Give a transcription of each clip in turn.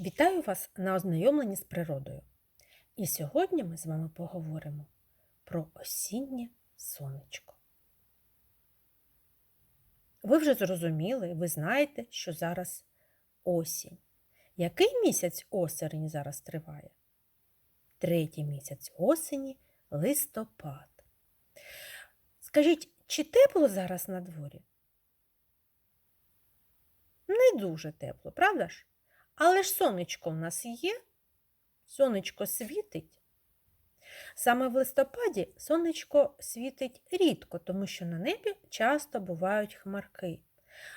Вітаю вас на ознайомленні з природою. І сьогодні ми з вами поговоримо про осіннє сонечко. Ви вже зрозуміли, ви знаєте, що зараз осінь. Який місяць осені зараз триває? Третій місяць осені листопад. Скажіть, чи тепло зараз на дворі? Не дуже тепло, правда ж? Але ж сонечко в нас є, сонечко світить. Саме в листопаді сонечко світить рідко, тому що на небі часто бувають хмарки,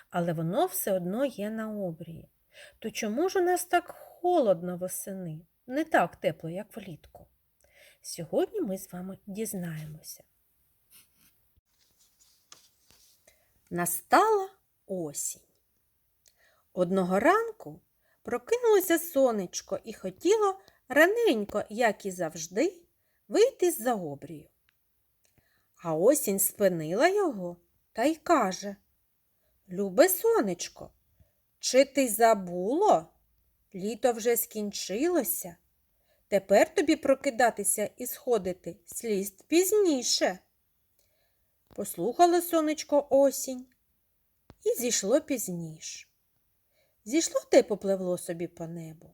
але воно все одно є на обрії. То чому ж у нас так холодно восени? Не так тепло, як влітку? Сьогодні ми з вами дізнаємося. Настала осінь. Одного ранку Прокинулося сонечко і хотіло раненько, як і завжди, вийти з-за обрію. А осінь спинила його та й каже Любе сонечко, чи ти забуло? Літо вже скінчилося. Тепер тобі прокидатися і сходити слід пізніше. Послухало сонечко осінь і зійшло пізніше. Зійшло й попливло собі по небу.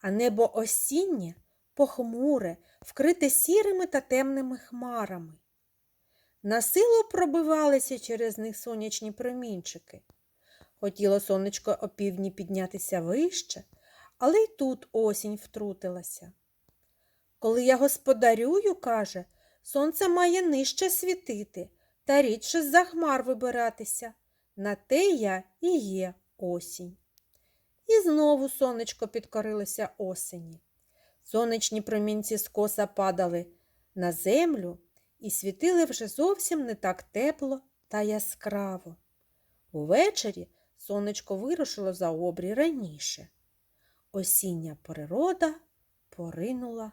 А небо осіннє, похмуре, вкрите сірими та темними хмарами. Насилу пробивалися через них сонячні промінчики. Хотіло сонечко опівдні піднятися вище, але й тут осінь втрутилася. Коли я господарюю, каже, сонце має нижче світити та рідше з-за хмар вибиратися. На те я і є осінь. І знову сонечко підкорилося осені. Сонячні промінці скоса падали на землю і світили вже зовсім не так тепло та яскраво. Увечері сонечко вирушило за обрій раніше. Осіння природа поринула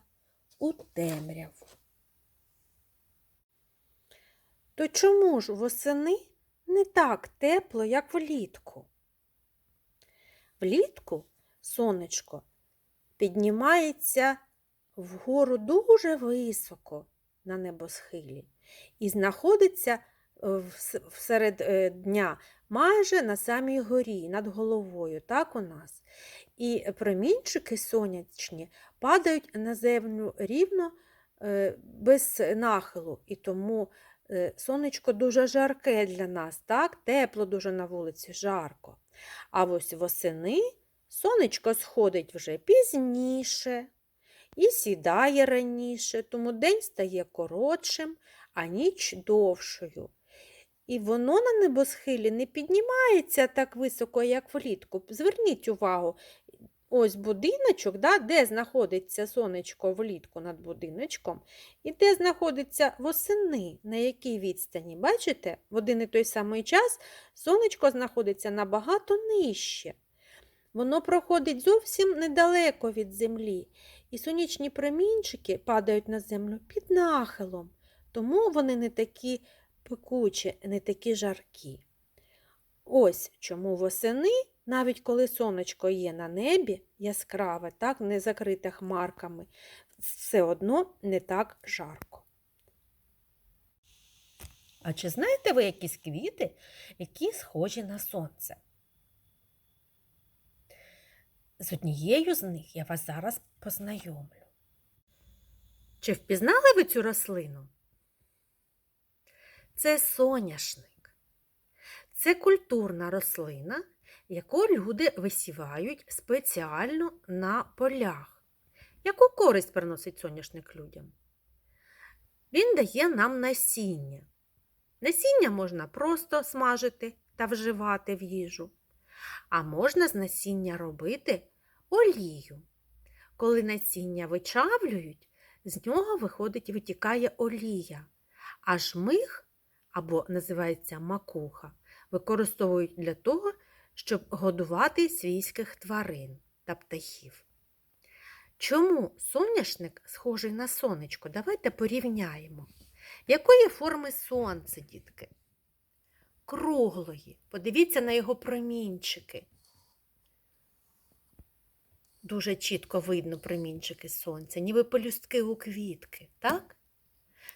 у темряву. То чому ж восени не так тепло, як влітку? Влітку сонечко піднімається вгору дуже високо на небосхилі і знаходиться всеред е, дня майже на самій горі, над головою, так у нас. І промінчики сонячні падають на землю рівно е, без нахилу, і тому е, сонечко дуже жарке для нас, так? тепло дуже на вулиці, жарко. А ось восени сонечко сходить вже пізніше і сідає раніше, тому день стає коротшим, а ніч довшою. І воно на небосхилі не піднімається так високо, як влітку. Зверніть увагу, ось будиночок, да, де знаходиться сонечко влітку над будиночком, і де знаходиться восени, на якій відстані. Бачите, в один і той самий час сонечко знаходиться набагато нижче. Воно проходить зовсім недалеко від землі, і сонячні промінчики падають на землю під нахилом, тому вони не такі пекучі, не такі жаркі. Ось чому восени навіть коли сонечко є на небі яскраве, так, не закрите хмарками, все одно не так жарко. А чи знаєте ви якісь квіти, які схожі на сонце? З однією з них я вас зараз познайомлю. Чи впізнали ви цю рослину? Це соняшник. Це культурна рослина, яку люди висівають спеціально на полях. Яку користь приносить соняшник людям? Він дає нам насіння. Насіння можна просто смажити та вживати в їжу, а можна з насіння робити олію. Коли насіння вичавлюють, з нього виходить витікає олія, а жмих, або називається макуха, використовують для того, щоб годувати свійських тварин та птахів. Чому соняшник схожий на сонечко? Давайте порівняємо. Якої форми сонце, дітки? Круглої. Подивіться на його промінчики. дуже чітко видно промінчики сонця, ніби пелюстки у квітки, так?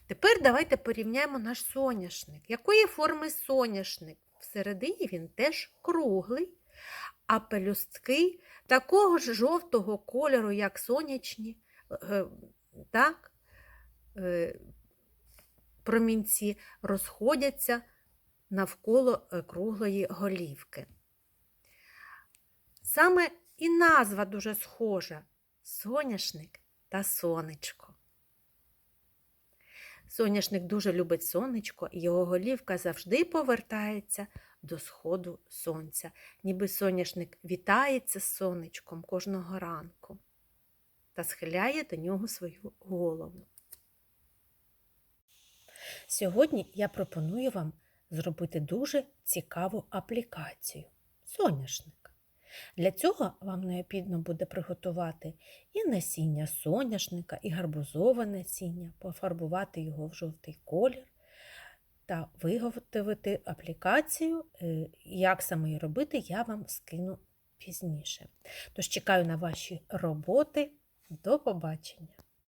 Тепер давайте порівняємо наш соняшник. Якої форми соняшник? Всередині він теж круглий, а пелюстки такого ж жовтого кольору, як сонячні, е, так, е, промінці розходяться навколо е, круглої голівки. Саме і назва дуже схожа соняшник та сонечко. Соняшник дуже любить сонечко, і його голівка завжди повертається до сходу сонця, ніби соняшник вітається з сонечком кожного ранку та схиляє до нього свою голову. Сьогодні я пропоную вам зробити дуже цікаву аплікацію соняшник. Для цього вам необхідно буде приготувати і насіння соняшника, і гарбузове насіння, пофарбувати його в жовтий колір та виготовити аплікацію. Е, Як саме її робити, я вам скину пізніше. Тож чекаю на ваші роботи. До побачення!